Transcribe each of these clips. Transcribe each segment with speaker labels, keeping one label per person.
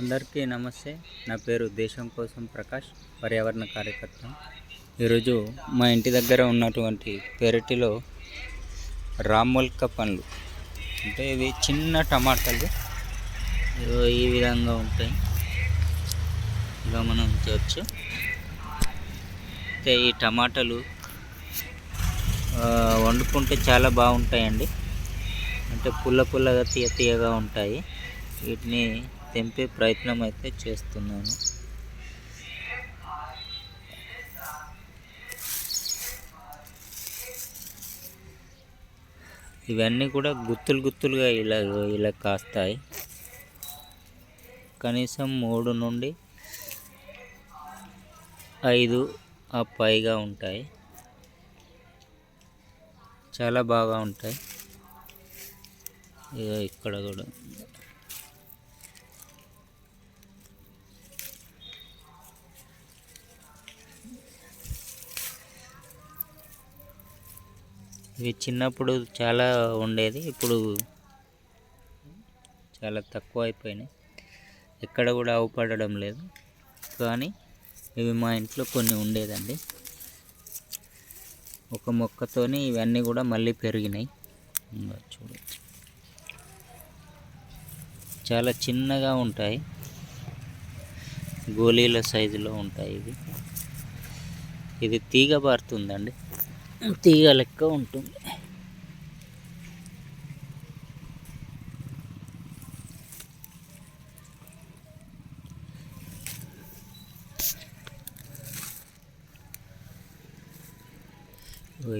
Speaker 1: అందరికీ నమస్తే. నా పేరు దేశం కోసం ప్రకాష్ పర్యావరణ కార్యకర్త. ఈరోజు మా ఇంటి దగ్గర ఉన్నటువంటి పెరటిలో రామ్మొల్క పండ్లు. అంటే ఇవి చిన్న టమాటాలు. ఈ విధంగా ఉంటాయి. ఇలా మనం అయితే ఈ టమాటాలు వండుకుంటే చాలా బాగుంటాయండి. అంటే పుల్ల పుల్లగా తీయ తీయగా ఉంటాయి. వీటిని తెంపే ప్రయత్నం అయితే చేస్తున్నాను. ఇవన్నీ కూడా గుత్తులు గుత్తులుగా ఇలా ఇలా కాస్తాయి. కనీసం మూడు నుండి ఐదు ఆ పైగా ఉంటాయి. చాలా బాగా ఉంటాయి. ఇక్కడ కూడా. ఇవి చిన్నప్పుడు చాలా ఉండేది ఇప్పుడు చాలా తక్కువ అయిపోయినాయి. ఎక్కడ కూడా అవపడడం లేదు. కానీ ఇవి మా ఇంట్లో కొన్ని ఉండేదండి. ఒక మొక్కతోని ఇవన్నీ కూడా మళ్ళీ పెరిగినాయి. చూడవచ్చు చాలా చిన్నగా ఉంటాయి. గోళీల సైజులో ఉంటాయి ఇవి. ఇది తీగ పారుతుందండి. తీగ లెక్క ఉంటుంది.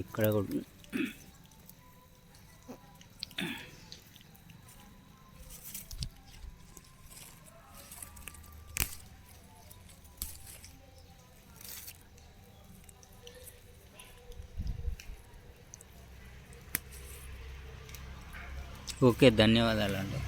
Speaker 1: ఇక్కడ కూడా ఓకే ధన్యవాదాలండి.